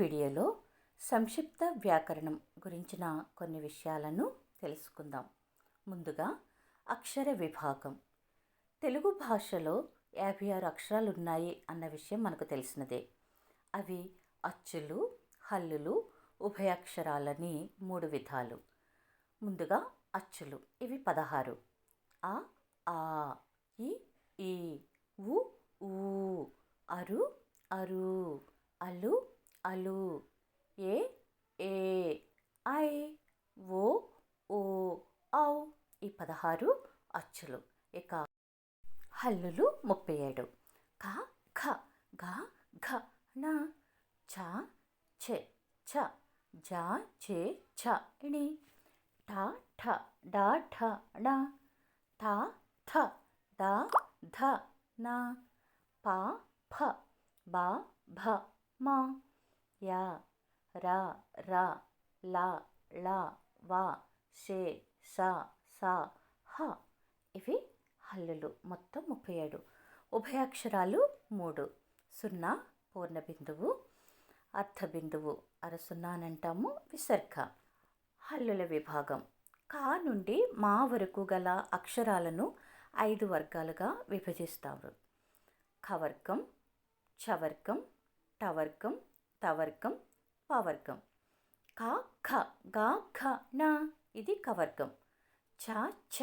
వీడియోలో సంక్షిప్త వ్యాకరణం గురించిన కొన్ని విషయాలను తెలుసుకుందాం. ముందుగా అక్షర విభాగం. తెలుగు భాషలో యాభై ఆరు అక్షరాలు ఉన్నాయి అన్న విషయం మనకు తెలిసినదే. అవి అచ్చులు హల్లులు ఉభయాక్షరాలని మూడు విధాలు. ముందుగా అచ్చులు ఇవి పదహారు. ఆ ఆ ఇ ఈ ఉ ఊ అరు అరు అలు అలు. ఏ ఏ ఐ ఓ ఓ ఔ. ఈ పదహారు అచ్చులు. ఇక హల్లులు ముప్పై ఏడు క ఖ గ ఘ న చ చె చ జ చే ఛ ఇణి ఠ ఠ డ ఠ ణ. థ థ ద ధ న. ప ఫ బ భ మ. య ర ర ల లా వ షే స స హ. ఇవి హల్లులు. మొత్తం ముప్పై ఏడు. ఉభయాక్షరాలు మూడు. సున్నా పూర్ణ బిందువు అర్ధ బిందువు అర సున్నా అని అంటాము. విసర్గ. హల్లుల విభాగం. కా నుండి మా వరకు గల అక్షరాలను ఐదు వర్గాలుగా విభజిస్తారు. ఖవర్గం చవర్గం టవర్గం తవర్గం పవర్గం. కా ఖ గా ఖ నా ఇది కవర్గం. చ ఛ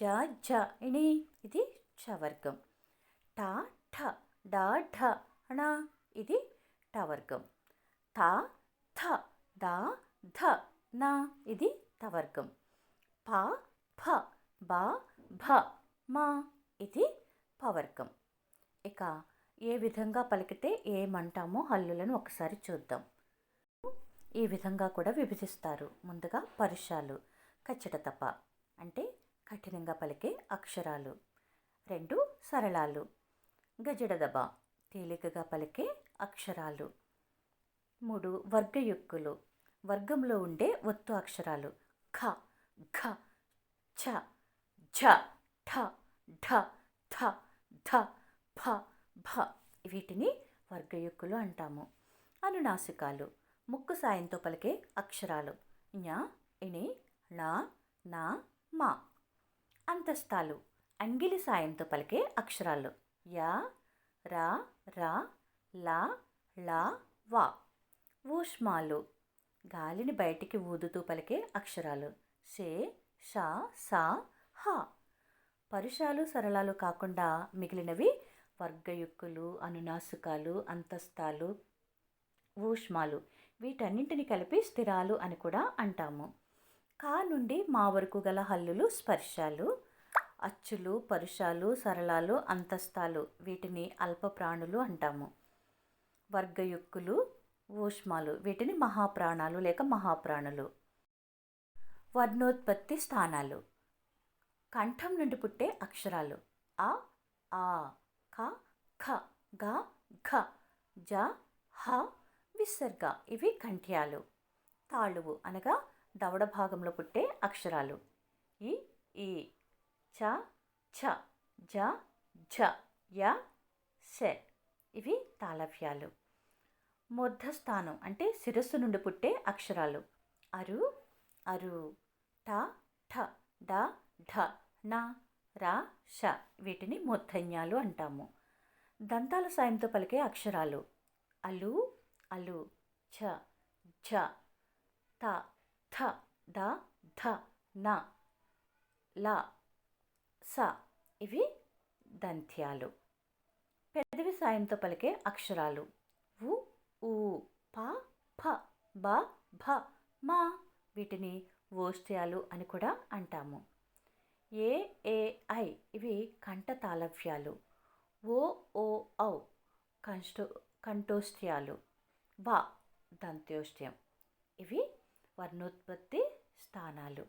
జ ఝ ఇణి ఇది చవర్గం. టా ఠ డా ఢ ణ ఇది టవర్గం. తా థ దా ధ నా ఇది తవర్గం. పా ఫ బా భ మా ఇది పవర్గం. ఇక ఏ విధంగా పలికితే ఏమంటామో హల్లులను ఒకసారి చూద్దాం. ఈ విధంగా కూడా విభజిస్తారు. ముందుగా పరుషాలు కచ్చటతప అంటే కఠినంగా పలికే అక్షరాలు. రెండు సరళాలు. గజడదబ తేలికగా పలికే అక్షరాలు. మూడు వర్గయుక్కులు వర్గంలో ఉండే ఒత్తు అక్షరాలు. ఖ ఘ ఛ ఝ ఠ ఢ థ ధ ఫ భ వీటిని వర్గయుక్కులు అంటాము. అనునాసికాలు. ముక్కు సాయంతో పలికే అక్షరాలు. ఞ ఇణి నా నా మా. అంతస్తాలు అంగిలి సాయంతో పలికే అక్షరాలు. యా రా రా లా లా వా. ఊష్మాలు. గాలిని బయటికి ఊదుతూ పలికే అక్షరాలు. షే షా సా హా. పరుషాలు సరళాలు కాకుండా మిగిలినవి వర్గయుక్కులు అనునాసుకాలు అంతస్తాలు ఊష్మాలు. వీటన్నింటిని కలిపి స్థిరాలు అని కూడా అంటాము. కా నుండి మా వరకు గల హల్లులు స్పర్శాలు అచ్చులు పరుషాలు సరళాలు అంతస్తాలు వీటిని అల్ప ప్రాణులు అంటాము. వర్గయుక్కులు ఊష్మాలు వీటిని మహాప్రాణాలు లేక మహాప్రాణులు. వర్ణోత్పత్తి స్థానాలు. కంఠం నుండి పుట్టే అక్షరాలు. ఆ ఆ ఖ ఖ గ ఘ జ హ విసర్గ. ఇవి కంఠ్యాలు తాళువు అనగా దవడ భాగంలో పుట్టే అక్షరాలు. ఈ ఈ చ ఛ జ ఝ య సె ఇవి తాళవ్యాలు. మూర్ధస్థానం అంటే శిరస్సు నుండి పుట్టే అక్షరాలు. అరు అరు ట ఠ డ ఢ న రా ష వీటిని మూర్ధన్యాలు అంటాము. దంతాల సాయంతో పలికే అక్షరాలు. అలు అలు ఛ ఝ త థ ద ధ న ల స ఇవి దంత్యాలు. పెదవి సాయంతో పలికే అక్షరాలు. ఉ ఊ ప ఫ బ భ మా వీటిని ఓష్ట్యాలు అని కూడా అంటాము. ఏఏఐ ఇవి కంఠ తాళవ్యాలు ఓ ఓ ఔ కంష్టో కంఠోష్ట్యాలు. వా దంత్యోష్ట్యం. ఇవి వర్ణోత్పత్తి స్థానాలు.